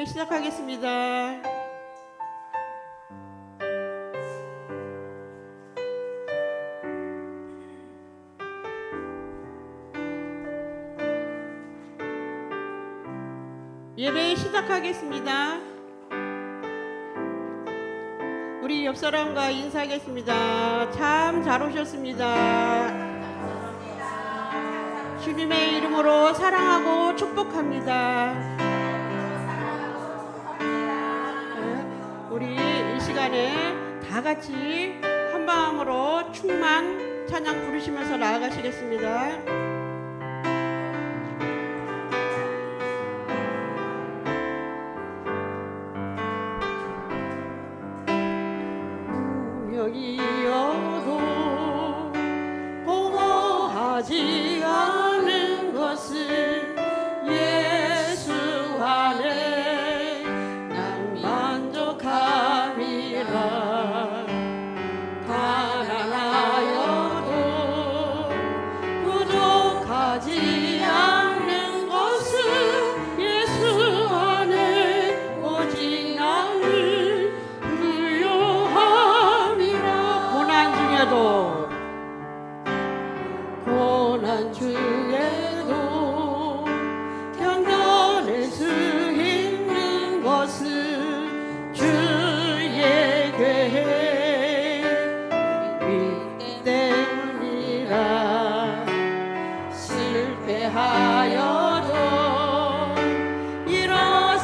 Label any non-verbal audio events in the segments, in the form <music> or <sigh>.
예배 시작하겠습니다. 예배 시작하겠습니다. 우리 옆 사람과 인사하겠습니다. 참 잘 오셨습니다. 주님의 이름으로 사랑하고 축복합니다. 시간에 다 같이 한 마음으로 충만 찬양 부르시면서 나아가시겠습니다.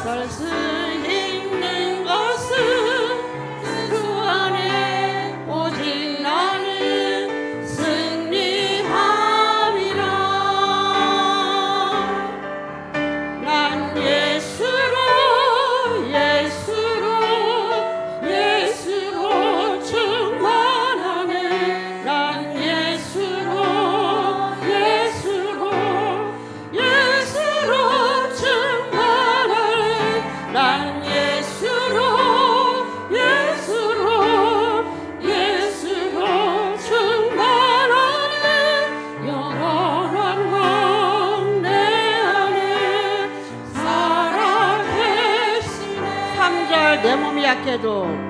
Parece れど。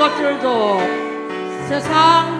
것들도 세상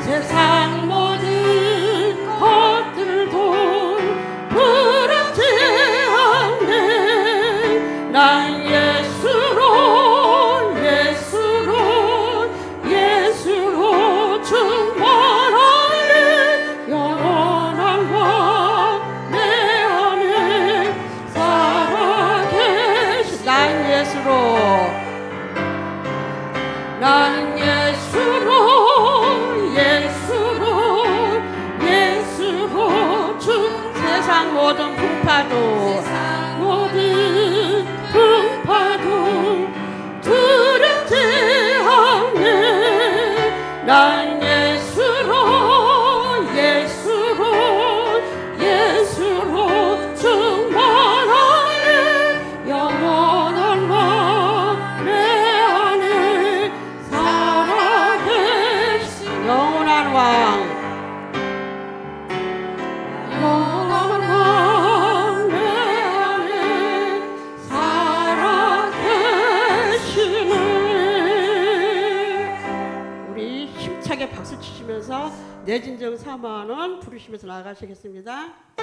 세상 하시겠습니다.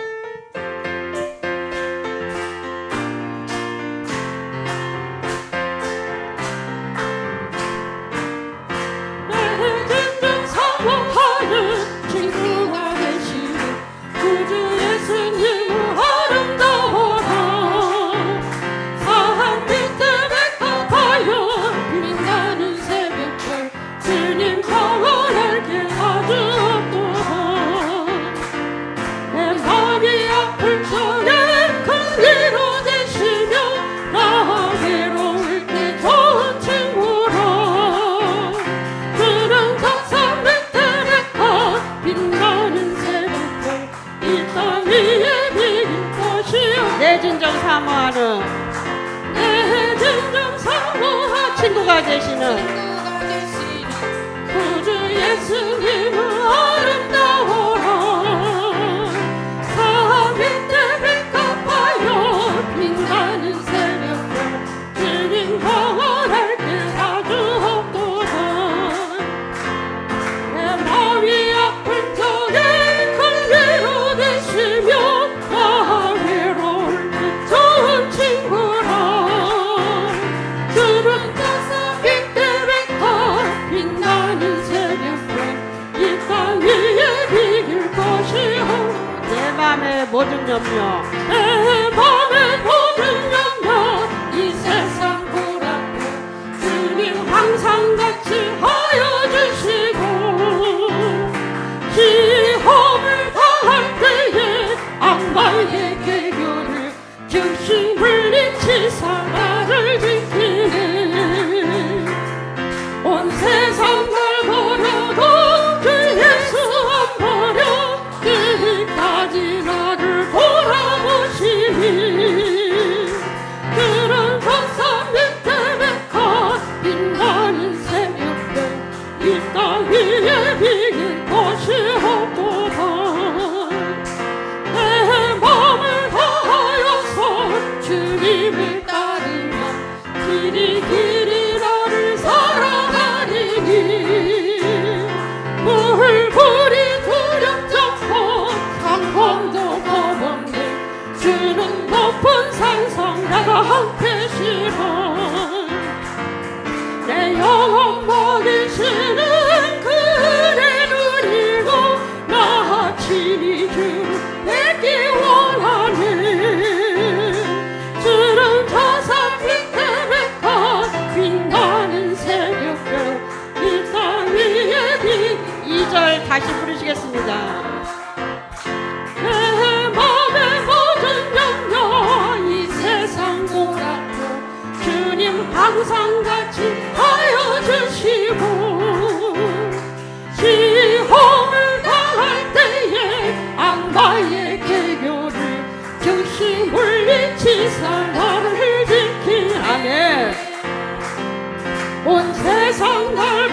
话真是呢。 3절 다시 부르시겠습니다. 항상 같이 하여 주시고 시험을 당할 때에 악마의 계교를 즉시 물리치 사랑을 지키네 온 세상 날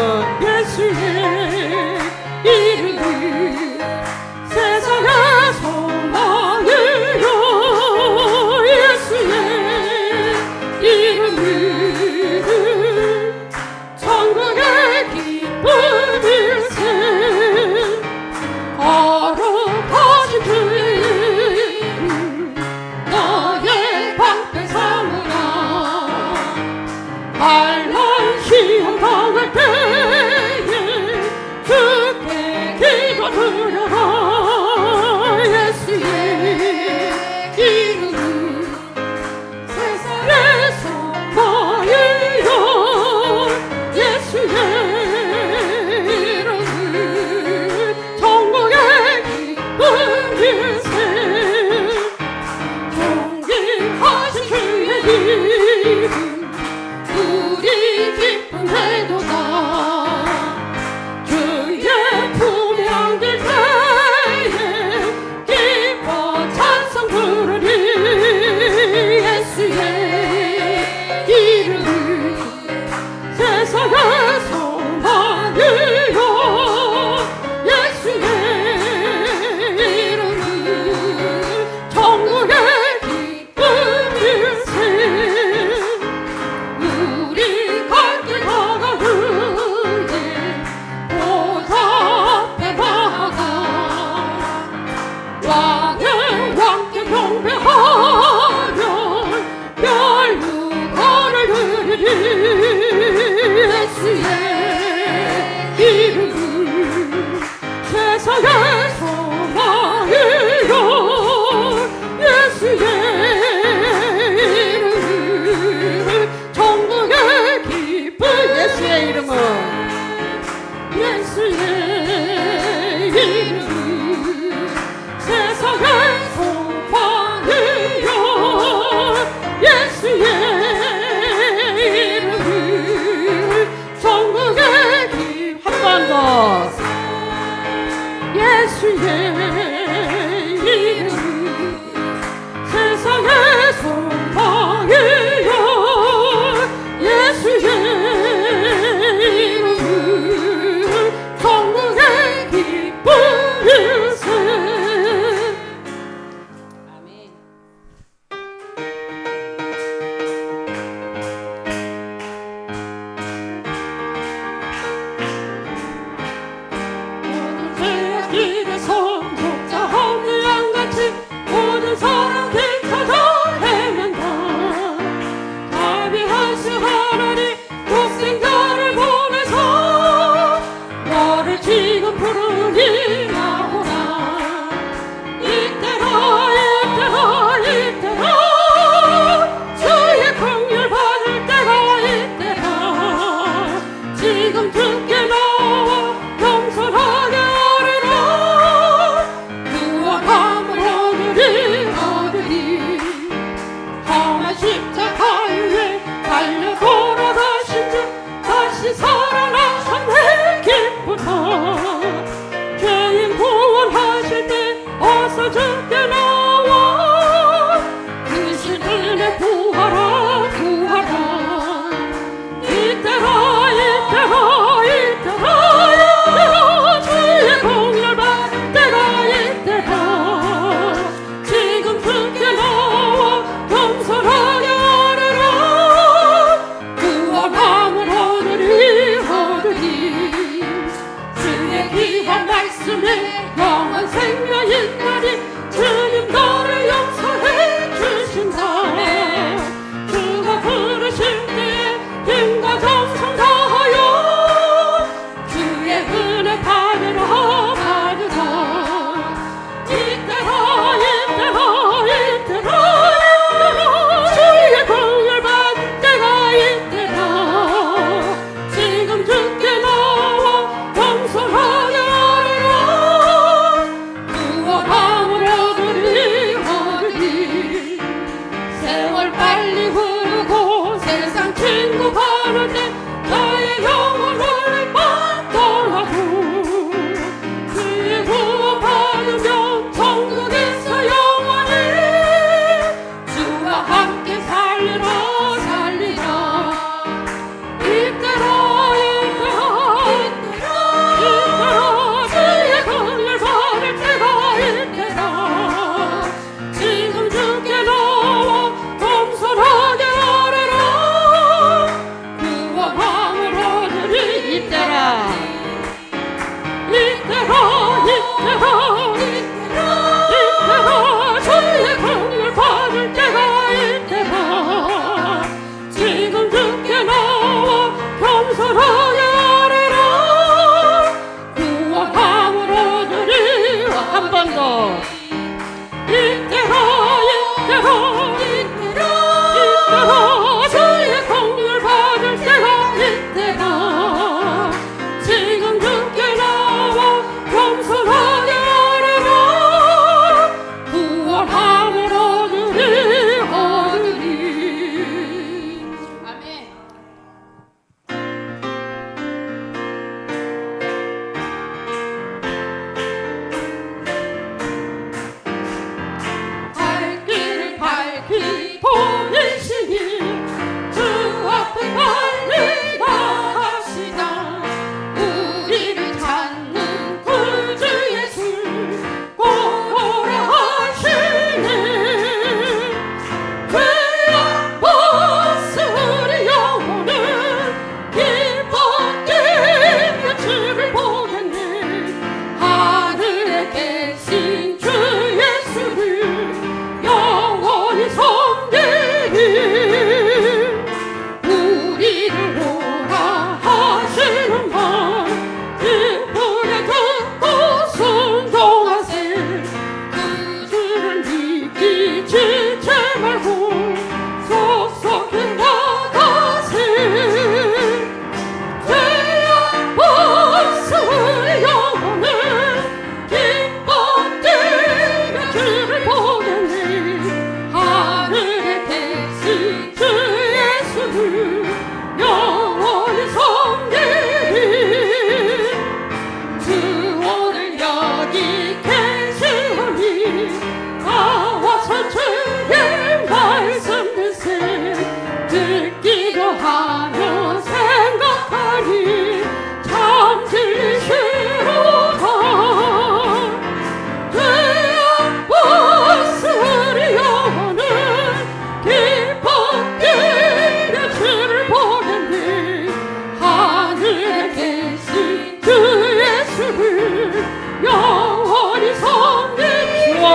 것 예수의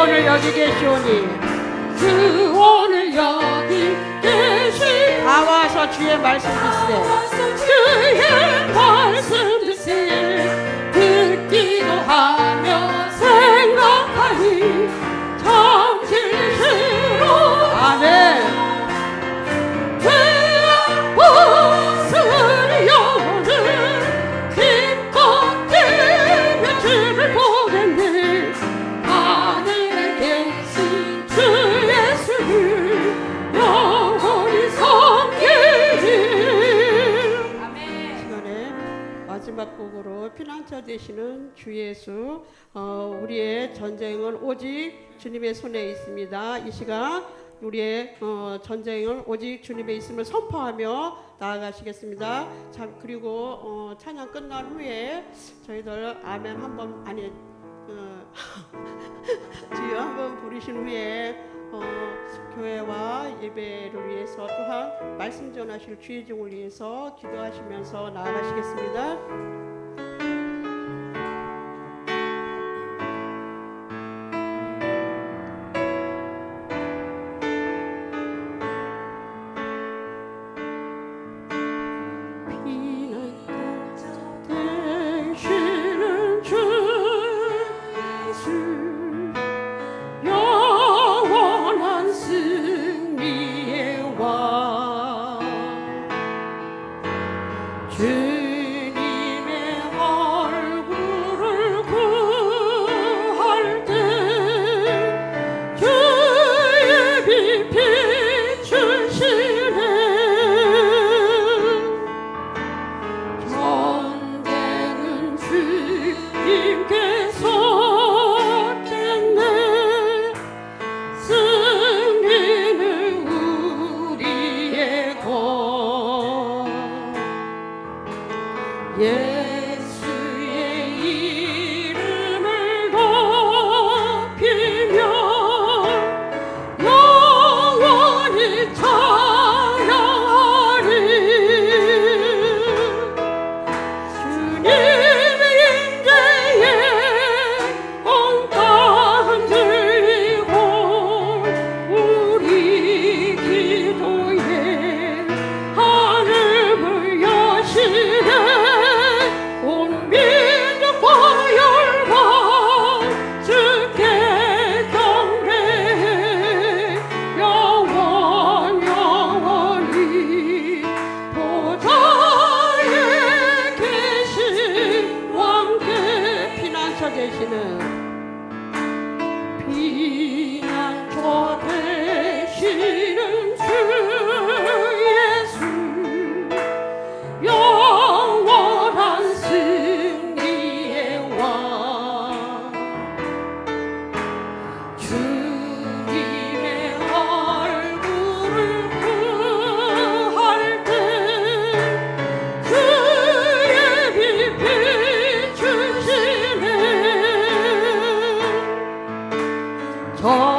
주시오니. 주 오늘 여기 계시 다 와서 주의 말씀 듣세 주의 말씀 듣세 듣기도 하며 생각하니 참 진실로 아멘 피난처 되시는 주 예수 어, 우리의 전쟁은 오직 주님의 손에 있습니다. 이 시간 우리의 어, 전쟁은 오직 주님의 있음을 선포하며 나아가시겠습니다. 자 그리고 어, 찬양 끝난 후에 저희들 아멘 한번 아니 어, <laughs> 주여 한번 부르신 후에 어, 교회와 예배를 위해서 또한 말씀 전하실 주의 종을 위해서 기도하시면서 나아가시겠습니다. call.